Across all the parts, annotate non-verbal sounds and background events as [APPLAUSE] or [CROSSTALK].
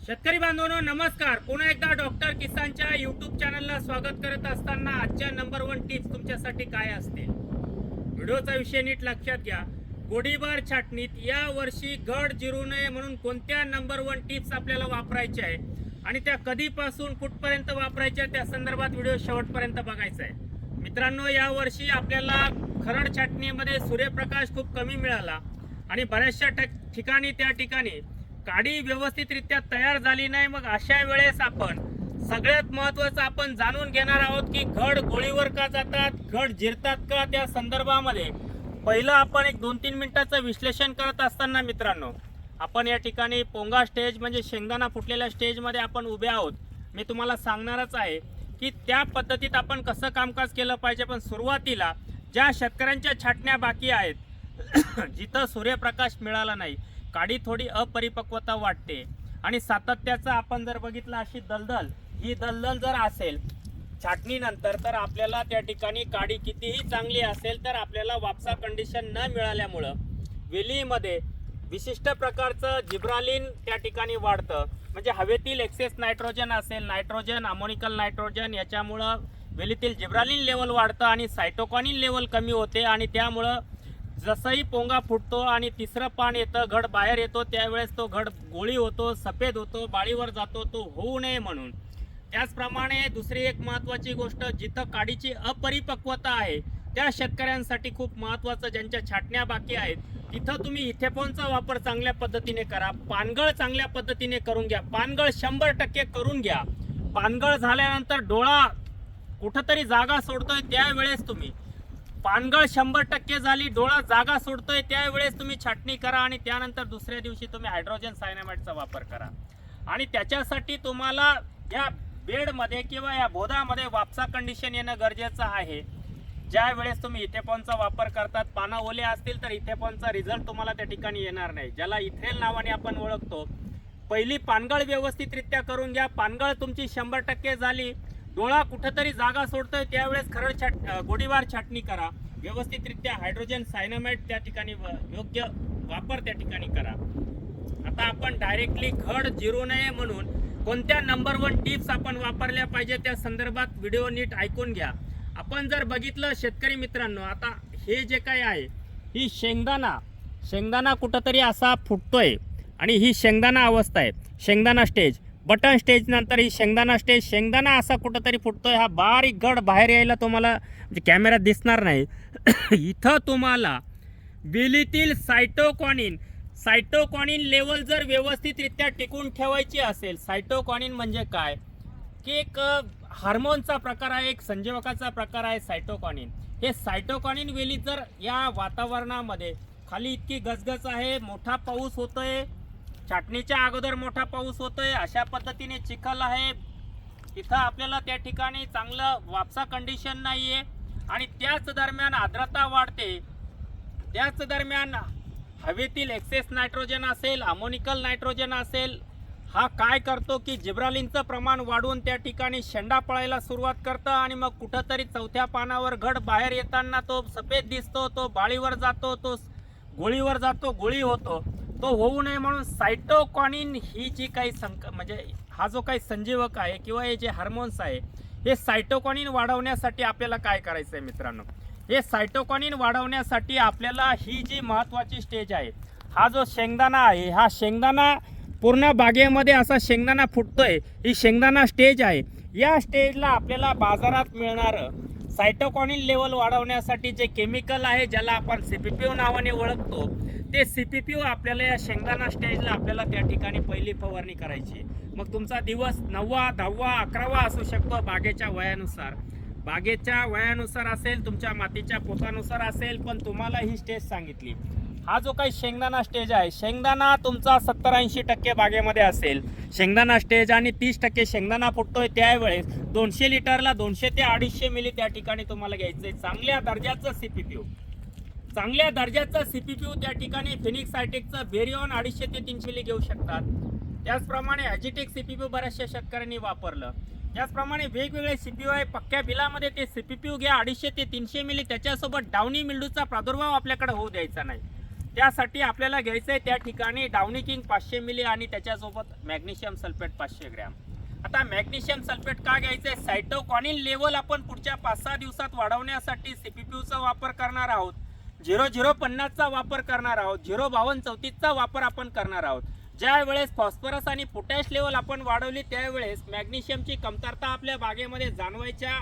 शेतकरी बांधवांनो नमस्कार. पुन्हा एकदा डॉक्टर किसानच्या युट्यूब चॅनलला स्वागत करत असताना आजच्या नंबर वन टिप्स तुमच्यासाठी काय असतील? व्हिडिओचा विषय नीट लक्षात घ्या. गोडीबार छाटणीत या वर्षी घड जिरू नये म्हणून कोणत्या नंबर वन टिप्स आपल्याला वापरायच्या आहे? आणि त्या कधीपासून कुठपर्यंत वापरायच्या त्या संदर्भात व्हिडिओ शेवटपर्यंत बघायचा आहे. मित्रांनो या वर्षी आपल्याला खरड छाटणीमध्ये सूर्यप्रकाश खूप कमी मिळाला. आणि बऱ्याचशा ठिकाणी त्या ठिकाणी काडी व्यवस्थितरित्या तयार झाली नाही मग अशा वेळेस आपण सगळ्यात महत्वाचं आपण जाणून घेणार आहोत की घड गोळीवर का जातात घड जिरतात का त्या संदर्भामध्ये. पहिलं आपण एक दोन तीन मिनिटाचं विश्लेषण करत असताना मित्रांनो आपण या ठिकाणी पोंगा स्टेज म्हणजे शेंगदाणा फुटलेल्या स्टेजमध्ये आपण उभे आहोत. मी तुम्हाला सांगणारच आहे की त्या पद्धतीत आपण कसं कामकाज केलं पाहिजे पण सुरुवातीला ज्या शेतकऱ्यांच्या छाटण्या बाकी आहेत [COUGHS] जिथं सूर्यप्रकाश मिळाला नाही काडी थोडी अपरिपक्वता वाटते. आणि सातत्याचा आपण जर बघितलं अशी दलदल ही दलदल जर असेल छाटणीनंतर तर आपल्याला त्या ठिकाणी काडी कितीही चांगली असेल तर आपल्याला वापसा कंडिशन न मिळाल्यामुळं वेलीमध्ये विशिष्ट प्रकारचं जिब्रालिन त्या ठिकाणी वाढतं. म्हणजे हवेतील एक्सेस नायट्रोजन असेल नायट्रोजन अमोनिकल नायट्रोजन याच्यामुळं वेलीतील जिब्रालिन लेवल वाढतं आणि सायटोकॉनिन लेवल कमी होते आणि त्यामुळं जसंही पोंगा फुटतो आणि तिसरं पान येतं घड बाहेर येतो त्यावेळेस तो घड गोळी होतो सफेद होतो बाळीवर जातो तो होऊ नये म्हणून. त्याचप्रमाणे दुसरी एक महत्त्वाची गोष्ट जिथं काडीची अपरिपक्वता आहे त्या शेतकऱ्यांसाठी खूप महत्त्वाचं ज्यांच्या छाटण्या बाकी आहेत तिथं तुम्ही इथेफोनचा वापर चांगल्या पद्धतीने करा पानगळ चांगल्या पद्धतीने करून घ्या पानगळ शंभर टक्के करून घ्या. पानगळ झाल्यानंतर डोळा कुठंतरी जागा सोडतोय त्यावेळेस तुम्ही. पानगळ शंभर टक्के झाली डोळा जागा सोडतोय त्यावेळेस तुम्ही छाटणी करा आणि त्यानंतर दुसऱ्या दिवशी तुम्ही हायड्रोजन सायनामाइडचा वापर करा. आणि त्याच्यासाठी तुम्हाला या बेडमध्ये किंवा या बोधामध्ये वापसा कंडिशन येणं गरजेचं आहे. ज्या वेळेस तुम्ही इथेपॉनचा वापर करतात पानं ओले असतील तर इथेपॉनचा रिझल्ट तुम्हाला त्या ठिकाणी येणार नाही. ज्याला इथेल नावाने आपण ओळखतो. पहिली पानगळ व्यवस्थितरित्या करून घ्या. पानगळ तुमची शंभर टक्के झाली. डोळा कुठंतरी जागा सोडतोय त्यावेळेस खरड छाट अं, गोडीवार छाटणी करा. व्यवस्थितरित्या हायड्रोजन सायनामाइड त्या ठिकाणी व- योग्य वापर त्या ठिकाणी करा. आता आपण डायरेक्टली खड जिरू नये म्हणून कोणत्या नंबर वन टिप्स आपण वापरल्या पाहिजे त्या संदर्भात व्हिडिओ नीट ऐकून घ्या. आपण जर बघितलं शेतकरी मित्रांनो आता हे जे काय आहे ही शेंगदाणा. शेंगदाणा कुठंतरी असा फुटतोय आणि ही शेंगदाणा अवस्था आहे. शेंगदाणा स्टेज बटन स्टेज नंतर ही शेंगदाणा स्टेज. शेंगदाणा असा कुठंतरी फुटतोय हा बारीक गड बाहेर यायला तुम्हाला म्हणजे कॅमेरा दिसणार नाही. [COUGHS] इथं तुम्हाला बिलीतील सायटोकॉनिन सायटोकॉनिन लेवल जर व्यवस्थितरित्या टिकून ठेवायची असेल सायटोकॉनिन म्हणजे काय? की एक हार्मोनचा प्रकार आहे एक संजीवकाचा प्रकार आहे सायटोकॉनिन हे सायटोकॉनिन वेली जर या वातावरणामध्ये खाली इतकी गजगज आहे मोठा पाऊस होतोय छाटणीच्या अगोदर मोठा पाऊस होतोय. अशा पद्धतीने चिखल आहे. इथं आपल्याला त्या ठिकाणी चांगलं वापसा कंडिशन नाहीये. आणि त्याच दरम्यान आर्द्रता वाढते. त्याच दरम्यान हवेतील एक्सेस नायट्रोजन असेल अमोनिकल नायट्रोजन असेल हा काय करतो की जिब्रालिनचं प्रमाण वाढून त्या ठिकाणी शेंडा पळायला सुरुवात करतं आणि मग कुठंतरी चौथ्या पानावर घड बाहेर येताना तो सफेद दिसतो तो बाळीवर जातो तो गोळीवर जातो गोळी होतो. तो होऊ नये म्हणून सायटोकॉनिन ही जी काही संक म्हणजे हा जो काही संजीवक आहे किंवा हे जे हार्मोन्स आहे हे सायटोकॉनिन वाढवण्यासाठी आपल्याला काय करायचं आहे मित्रांनो? हे सायटोकॉनिन वाढवण्यासाठी आपल्याला ही जी महत्त्वाची स्टेज आहे हा जो शेंगदाणा आहे हा शेंगदाणा पूर्ण बागेमध्ये असा शेंगदाणा फुटतोय ही शेंगदाणा स्टेज आहे. या स्टेजला आपल्याला बाजारात मिळणारं सायटोकॉनिन लेवल वाढवण्यासाठी जे केमिकल आहे ज्याला आपण सी पी पी ओ नावाने ओळखतो ते सी पी पी ओ आपल्याला या शेंगदाणा स्टेजला आपल्याला त्या ठिकाणी पहिली फवारणी करायची. मग तुमचा दिवस नववा दहावा अकरावा असू शकतो बागेच्या वयानुसार. बागेच्या वयानुसार असेल तुमच्या मातीच्या पोतानुसार असेल पण तुम्हाला ही स्टेज सांगितली. हा जो काही शेंगदाणा स्टेज आहे शेंगदाणा तुमचा सत्तर ऐंशी टक्के बागेमध्ये असेल. शेंगदाणा स्टेज आणि तीस टक्के शेंगदाणा फुटतोय त्यावेळेस दोनशे लिटरला दोनशे ते अडीचशे मिली त्या ठिकाणी तुम्हाला घ्यायचं आहे चांगल्या दर्जाचं सीपीपीओ चांगल्या दर्जाचं सीपीपीओ त्या ठिकाणी फिनिक्स सायटेकचं बेरिओन अडीचशे ते तीनशेली घेऊ शकतात. त्याचप्रमाणे ॲजिटेक सीपीपीओ बऱ्याचशा शेतकऱ्यांनी वापरलं. त्याचप्रमाणे वेगवेगळे सीपीओ आहे. पक्क्या बिलामध्ये ते सीपीपीओ घ्या. अडीचशे ते तीनशे मिली त्याच्यासोबत डावणी मिल्डूचा प्रादुर्भाव आपल्याकडे होऊ द्यायचा नाही. त्यासाठी आपल्याला घ्यायचं आहे त्या ठिकाणी डाउनी किंग पाचशे मिली आणि त्याच्यासोबत मॅग्नेशियम सल्फेट पाचशे ग्रॅम. आता मॅग्नेशियम सल्फेट का घ्यायचं आहे सायटोकॉनिन लेवल आपण पुढच्या पाच सहा दिवसात वाढवण्यासाठी सीपीपीयूचा वापर करणार आहोत. झिरो झिरो पन्नासचा वापर करणार आहोत. झिरो बावन्न चौतीसचा वापर आपण करणार आहोत. ज्या वेळेस फॉस्फरस आणि पोटॅश लेवल आपण वाढवली त्यावेळेस मॅग्नेशियमची कमतरता आपल्या बागेमध्ये जाणवायच्या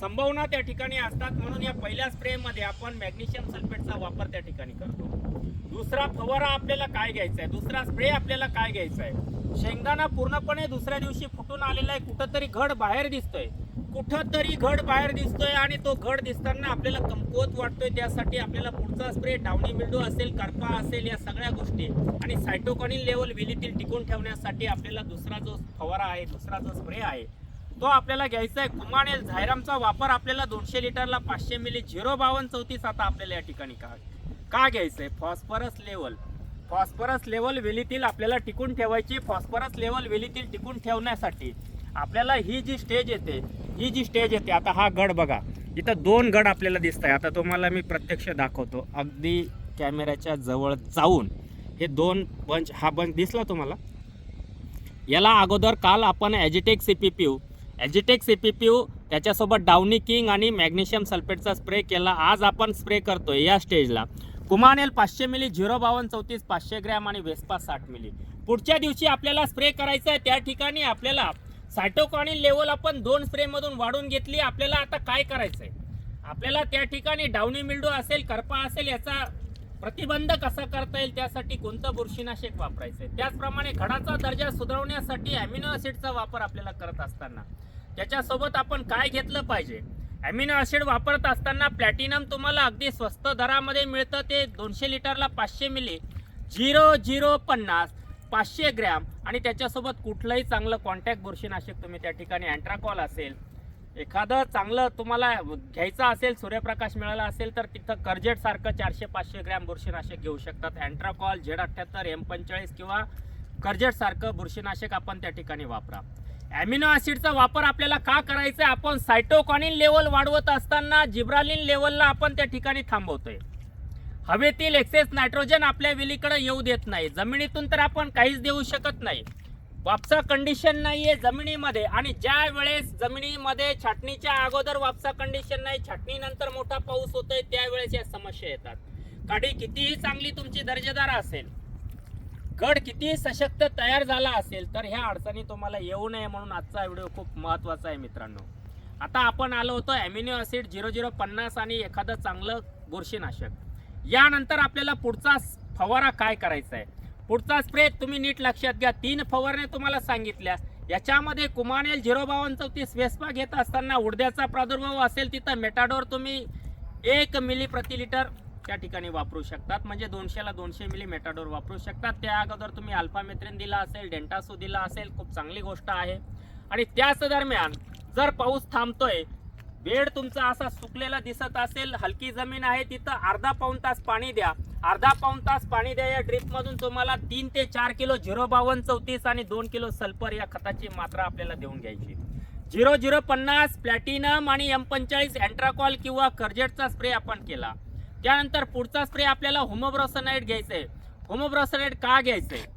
संभावना त्या ठिकाणी असतात म्हणून या पहिल्या स्प्रेमध्ये आपण मॅग्नेशियम सल्फेटचा वापर त्या ठिकाणी करतो. दुसरा फवारा आपल्याला काय घ्यायचा आहे? दुसरा स्प्रे आपल्याला काय घ्यायचा आहे? शेंगदाणा पूर्णपणे दुसऱ्या दिवशी फुटून आलेला आहे. कुठंतरी घड बाहेर दिसतोय. कुठंतरी घड बाहेर दिसतोय आणि तो घड दिसताना आपल्याला कमकुवत वाटतोय. त्यासाठी आपल्याला पुढचा स्प्रे डावणी मिल्डू असेल करपा असेल या सगळ्या गोष्टी आणि सायटोकॉनिन लेवल वेलीतील टिकून ठेवण्यासाठी आपल्याला दुसरा जो फवारा आहे दुसरा जो स्प्रे आहे तो आपल्याला घ्यायचा आहे. कुमानेल झायरामचा वापर आपल्याला दोनशे लिटरला पाचशे मिली झिरो बावन्न चौतीस आता आपल्याला या ठिकाणी का का घ्यायचं आहे? Phosphorus level. फॉस्फरस लेवल वेलीतील आपल्याला टिकून ठेवायची. फॉस्फरस लेवल वेलीतील टिकून ठेवण्यासाठी आपल्याला ही जी स्टेज येते ही जी स्टेज येते आता हा गड बघा. इथं दोन गड आपल्याला दिसत आहे आता तुम्हाला मी प्रत्यक्ष दाखवतो. अगदी कॅमेऱ्याच्या जवळ जाऊन हे दोन बंच हा बंच दिसला तुम्हाला? याला अगोदर काल आपण Agitech C P P U Agitech C P P U त्याच्यासोबत डावनी किंग आणि मॅग्नेशियम सल्फेटचा स्प्रे केला. आज आपण स्प्रे करतोय या स्टेजला कुमानेल पाचशे मिली झिरो बावन्न चौतीस पाचशे ग्रॅम आणि वेस्पा साठ मिली पुढच्या दिवशी आपल्याला स्प्रे करायचा आहे त्या ठिकाणी आपल्याला सायटोकॉनिन लेवल आपण दोन स्प्रेमधून वाढून घेतली. आपल्याला आता काय करायचं आहे आपल्याला त्या ठिकाणी डाउनी मिल्डो असेल करपा असेल याचा प्रतिबंध कसा करता येईल त्यासाठी कोणतं बुरशीनाशक वापरायचं आहे? त्याचप्रमाणे घडाचा दर्जा सुधारवण्यासाठी अॅमिनो ॲसिडचा वापर आपल्याला करत असताना. त्याच्यासोबत आपण काय घेतलं पाहिजे? ॲमिनो ॲसिड वापरत असताना प्लॅटिनम तुम्हाला अगदी स्वस्त दरामध्ये मिळतं. ते दोनशे लिटरला पाचशे मिली. झिरो झिरो पन्नास पाचशे ग्रॅम. आणि त्याच्यासोबत कुठलंही चांगलं कॉन्टॅक्ट बुरशीनाशक तुम्ही त्या ठिकाणी अँट्राकॉल असेल एखादं चांगलं तुम्हाला घ्यायचं असेल सूर्यप्रकाश मिळाला असेल तर तिथं कर्जेट सारखं चारशे पाचशे ग्रॅम बुरशीनाशक घेऊ शकतात. अँट्राकॉल झेड अठ्ठ्याहत्तर एम पंचेचाळीस किंवा कर्जेट सारखं बुरशीनाशक आपण त्या ठिकाणी वापरा. ॲमिनो ॲसिडचा वापर आपल्याला का करायचा आहे? आपण सायटोकॉनिन लेवल वाढवत असताना जिब्रालिन लेवलला आपण त्या ठिकाणी थांबवतोय. हवेतील एक्सेस नायट्रोजन आपल्या विलीकडे येऊ देत नाही. जमिनीतून तर आपण काहीच देऊ शकत नाही. वापसा कंडिशन नाहीये जमिनीमध्ये. आणि ज्या वेळेस जमिनीमध्ये छाटणीच्या अगोदर वापसा कंडिशन नाही छाटणीनंतर मोठा पाऊस होतोय त्यावेळेस या समस्या येतात. काडी कितीही चांगली तुमची दर्जेदार असेल गड कितीही सशक्त तयार झाला असेल तर ह्या अडचणी तुम्हाला येऊ नये म्हणून आजचा व्हिडिओ खूप महत्त्वाचा आहे मित्रांनो. आता आपण आलो होतो ॲमिनो ॲसिड झिरो झिरो पन्नास आणि एखादं चांगलं बुरशीनाशक. यानंतर आपल्याला पुढचा फवारा काय करायचा आहे? पुढचा स्प्रे तुम्ही नीट लक्षात घ्या. तीन फवारण्या तुम्हाला सांगितल्यास. याच्यामध्ये कुमानेल झिरो बावन चौतीस वेस्पा घेत असताना उडद्याचा प्रादुर्भाव असेल तिथं मेटाडोर तुम्ही एक मिली प्रति लिटर त्या ठिकाणी वापरू शकतात. म्हणजे दोनशेला दोनशे मिली मेटाडोर वापरू शकतात. त्या अगोदर तुम्ही अल्फामेथ्रिन दिला असेल डेंटासू दिला असेल खूप चांगली गोष्ट आहे. आणि त्याच दरम्यान जर पाऊस थांबतोय बेड तुमचा असा सुकलेला दिसत असेल हलकी जमीन आहे तिथं अर्धा पाऊण तास पाणी द्या. अर्धा पाऊण तास पाणी द्या या ड्रिपमधून तुम्हाला तीन ते चार किलो झिरो बावन्न चौतीस आणि दोन किलो सल्फर या खताची मात्रा आपल्याला देऊन घ्यायची. झिरो झिरो पन्नास प्लॅटिनम आणि एम पंचाळीस अँट्राकॉल किंवा कर्जेटचा स्प्रे आपण केला. त्यानंतर पुढचा स्प्रे आपल्याला होमोब्रॉसनाईट घ्यायचं आहे होमोब्रोसनाइट का घ्यायचं आहे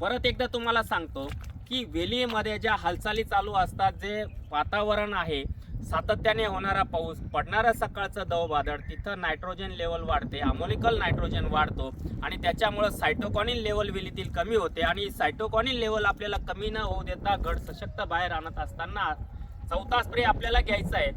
परत एकदा तुम्हाला सांगतो की वेलीमध्ये ज्या हालचाली चालू असतात जे वातावरण आहे सातत्याने होणारा पाऊस पडणारा सकाळचं दव वादळ तिथं नायट्रोजन लेवल वाढते अमोलिकल नायट्रोजन वाढतो आणि त्याच्यामुळं सायटोकॉनिन लेवल वेलीतील कमी होते आणि सायटोकॉनिन लेवल आपल्याला कमी न होऊ देता घड सशक्त बाहेर आणत असताना चौथा स्प्रे आपल्याला घ्यायचा आहे.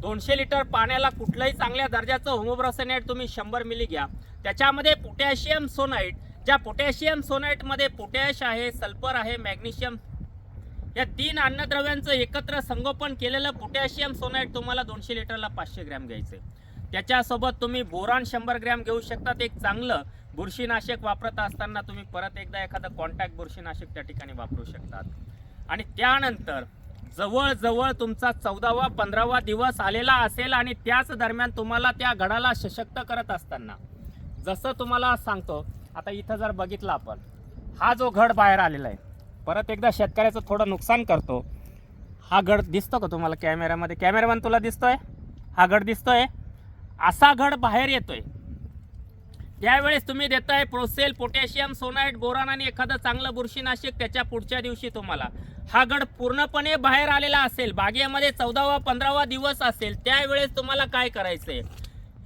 दोनशे लिटर पाण्याला कुठल्याही चांगल्या दर्जाचं होमोब्रोसेनाइट तुम्ही शंभर मिली घ्या. त्याच्यामध्ये पोटॅशियम सोनाईट ज्या पोटॅशियम सोनाईटमध्ये पोटॅश आहे सल्फर आहे मॅग्नेशियम या तीन अन्नद्रव्यांचं एकत्र संगोपन केलेलं पोटॅशियम सोनाईट तुम्हाला दोनशे लिटरला पाचशे ग्रॅम घ्यायचे त्याच्यासोबत तुम्ही बोरान शंभर ग्रॅम घेऊ शकतात. एक चांगलं बुरशीनाशक वापरत असताना तुम्ही परत एकदा एखादं कॉन्टॅक्ट बुरशीनाशक त्या ठिकाणी वापरू शकतात. आणि त्यानंतर जवळजवळ तुमचा चौदावा पंधरावा दिवस आलेला असेल आणि त्याच दरम्यान तुम्हाला त्या गडाला सशक्त करत असताना जसं तुम्हाला सांगतो आता इथं जर बघितलं आपण हा जो घड बाहेर आलेला आहे परत एकदा शेतकऱ्याचं थोडं नुकसान करतो. हा गड दिसतो का तुम्हाला कॅमेऱ्यामध्ये? कॅमेरामॅन तुला दिसतोय? हा गड दिसतोय? असा गड बाहेर येतोय. त्यावेळेस तुम्ही देताय प्रोसेल पोटॅशियम सोनाईट बोरान आणि एखादं चांगलं बुरशीनाशक त्याच्या पुढच्या दिवशी तुम्हाला. हा गड पूर्णपणे बाहेर आलेला असेल बागेमध्ये चौदावा पंधरावा दिवस असेल त्यावेळेस तुम्हाला काय करायचंय?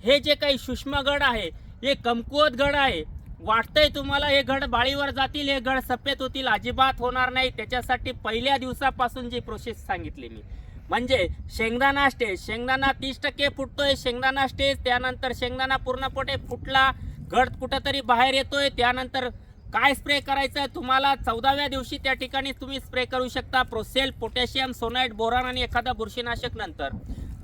हे जे काही सूक्ष्म गड आहे हे कमकुवत गड आहे वाटतंय तुम्हाला हे गड बाळीवर जातील हे गड सफेद होतील अजिबात होणार नाही. त्याच्यासाठी पहिल्या दिवसापासून जी प्रोसेस सांगितली मी. म्हणजे शेंगदाणा स्टेज शेंगदाणा तीस टक्के फुटतोय शेंगदाणा स्टेज त्यानंतर शेंगदाणा पूर्णपणे फुटला गड कुठंतरी बाहेर येतोय त्यानंतर काय स्प्रे करायचं तुम्हाला चौदाव्या दिवशी त्या ठिकाणी तुम्ही स्प्रे करू शकता. प्रोसेल पोटॅशियम सोनाईट बोरान आणि एखादा बुरशीनाशक नंतर.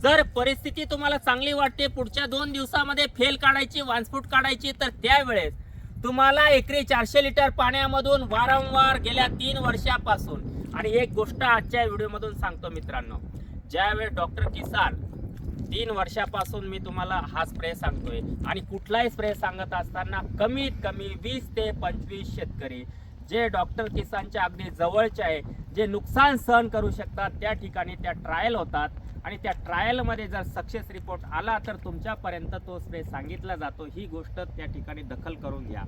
जर परिस्थिती तुम्हाला चांगली वाटते पुढच्या दोन दिवसामध्ये फेल काढायची वानस्फूट काढायची तर त्यावेळेस तुम्हाला एकरी चारशे लिटर पाण्यामधून वारंवार गेल्या तीन वर्षापासून. आणि एक गोष्ट आजच्या व्हिडिओमधून सांगतो मित्रांनो. ज्यावेळेस डॉक्टर किसान तीन वर्षापासून मी तुम्हाला हा स्प्रे सांगतोय. आणि कुठलाही स्प्रे सांगत असताना कमीत कमी वीस ते पंचवीस शेतकरी जे डॉक्टर किसानच्या अगदी जवळचे आहे जे नुकसान सहन करू शकतात त्या ठिकाणी त्या ट्रायल होतात. आणि त्या ट्रायलमध्ये जर सक्सेस रिपोर्ट आला तर तुमच्यापर्यंत तो स्प्रे सांगितला जातो. ही गोष्ट त्या ठिकाणी दखल करून घ्या.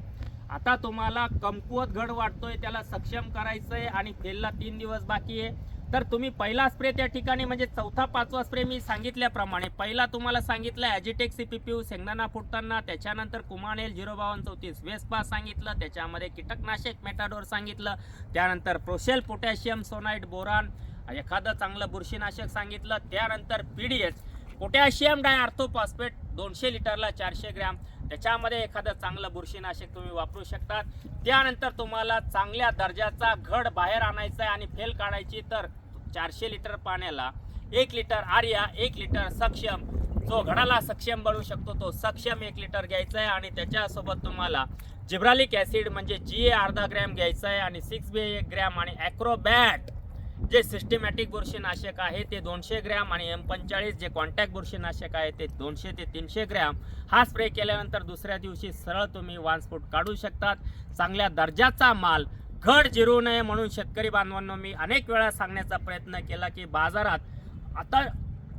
आता तुम्हाला कमकुवत घड वाटतोय त्याला सक्षम करायचं आहे आणि फेलला तीन दिवस बाकी आहे. तर तुम्ही पहिला स्प्रे त्या ठिकाणी म्हणजे चौथा पाचवा स्प्रे मी सांगितल्याप्रमाणे पहिला तुम्हाला सांगितलं ॲजिटेक यू शेंगदाणा फुटताना त्याच्यानंतर कुमानेल झिरो बावन्न चौतीस वेस्पा सांगितलं त्याच्यामध्ये कीटकनाशक मेटाडोर सांगितलं त्यानंतर प्रोशेल पोटॅशियम सोनाईट बोरान एखादं चांगलं बुरशीनाशक सांगितलं त्यानंतर P D H potassium diorthophosphate दोनशे लिटरला चारशे ग्रॅम. त्याच्यामध्ये एखादं चांगलं बुरशीनाशक तुम्ही वापरू शकता त्यानंतर तुम्हाला चांगल्या दर्जाचा घड बाहेर आणायचा आहे आणि फेल काढायची तर चारशे लिटर पाण्याला एक लिटर आर्या एक लिटर सक्षम. जो घडाला सक्षम बनवू शकतो तो सक्षम एक लिटर घ्यायचा आहे आणि त्याच्यासोबत तुम्हाला जिब्रालिक ॲसिड म्हणजे जी ए अर्धा ग्रॅम घ्यायचा आहे आणि सिक्स बी एक ग्रॅम आणि ॲक्रोबॅट जे सिस्टमॅटिक बुरशीनाशक आहे ते दोनशे ग्रॅम आणि एम पंचाळीस जे कॉन्टॅक्ट बुरशीनाशक आहे ते दोनशे ते तीनशे ग्रॅम. हा स्प्रे केल्यानंतर दुसऱ्या दिवशी सरळ तुम्ही वानस्फोट काढू शकतात. चांगल्या दर्जाचा माल घड जिरू नये म्हणून शेतकरी बांधवांना मी अनेक वेळा सांगण्याचा प्रयत्न केला की बाजारात आता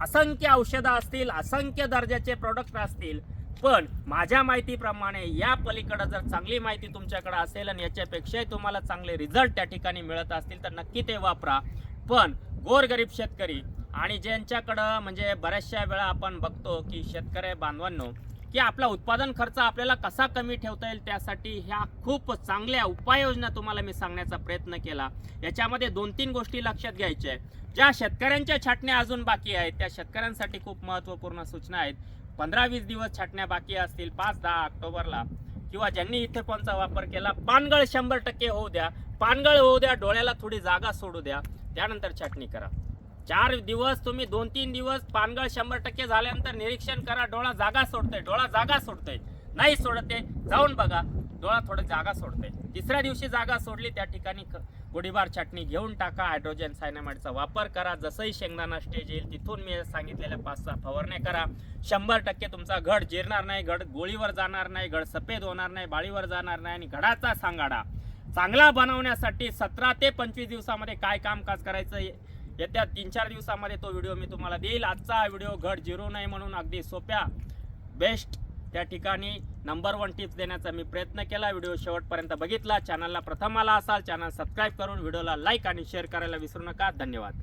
असंख्य औषधं असतील असंख्य दर्जाचे प्रोडक्ट असतील पण माझ्या माहितीप्रमाणे या पलीकडे जर चांगली माहिती तुमच्याकडे असेल आणि याच्यापेक्षाही तुम्हाला चांगले रिझल्ट त्या ठिकाणी मिळत असतील तर नक्की ते वापरा. पण गोरगरीब शेतकरी आणि ज्यांच्याकडं म्हणजे बऱ्याचशा वेळा आपण बघतो की शेतकरी बांधवांनो की आपला उत्पादन खर्च आपल्याला कसा कमी ठेवता येईल त्यासाठी ह्या खूप चांगल्या उपाययोजना तुम्हाला मी सांगण्याचा प्रयत्न केला. याच्यामध्ये दोन तीन गोष्टी लक्षात घ्यायच्या आहे ज्या शेतकऱ्यांच्या छाटण्या अजून बाकी आहेत त्या शेतकऱ्यांसाठी खूप महत्त्वपूर्ण सूचना आहेत. पंधरा वीस दिवस छाटण्या बाकी असतील पाच दहा ऑक्टोबरला. किंवा ज्यांनी इथे कोणचा वापर केला पानगळ शंभर टक्के होऊ द्या. पानगळ होऊ द्या डोळ्याला थोडी जागा सोडू द्या. त्यानंतर छाटणी करा. चार दिवस तुम्ही दोन तीन दिवस पानगळ शंभर टक्के झाल्यानंतर निरीक्षण करा डोळा जागा सोडतोय डोळा जागा सोडतोय. नाही सोडते जाऊन बघा डोळा थोडं जागा सोडतोय. तिसऱ्या दिवशी जागा सोडली त्या ठिकाणी गोडीबार चटणी घेऊन टाका. हायड्रोजन सायनामाइडचा वापर करा. जसंही शेंगदाणा स्टेज येईल तिथून मी सांगितलेल्या पाच सहा फवारण्या करा. शंभर टक्के तुमचा घड जिरणार नाही. घड गोळीवर जाणार नाही. घड सफेद होणार नाही. बाळीवर जाणार नाही. आणि घडाचा सांगाडा. चांगला बनवण्यासाठी सतरा ते पंचवीस दिवसामध्ये काय कामकाज करायचं येत्या तीन चार दिवसामध्ये तो व्हिडिओ मी तुम्हाला देईल. आजचा व्हिडिओ घड जिरू नये म्हणून अगदी सोप्या बेस्ट त्या ठिकाणी नंबर वन टिप्स देण्याचा मी प्रयत्न केला. व्हिडिओ शेवटपर्यंत बघितला. चॅनलला प्रथम आला असाल चॅनल सबस्क्राईब करून व्हिडिओला लाईक आणि शेअर करायला विसरू नका. धन्यवाद.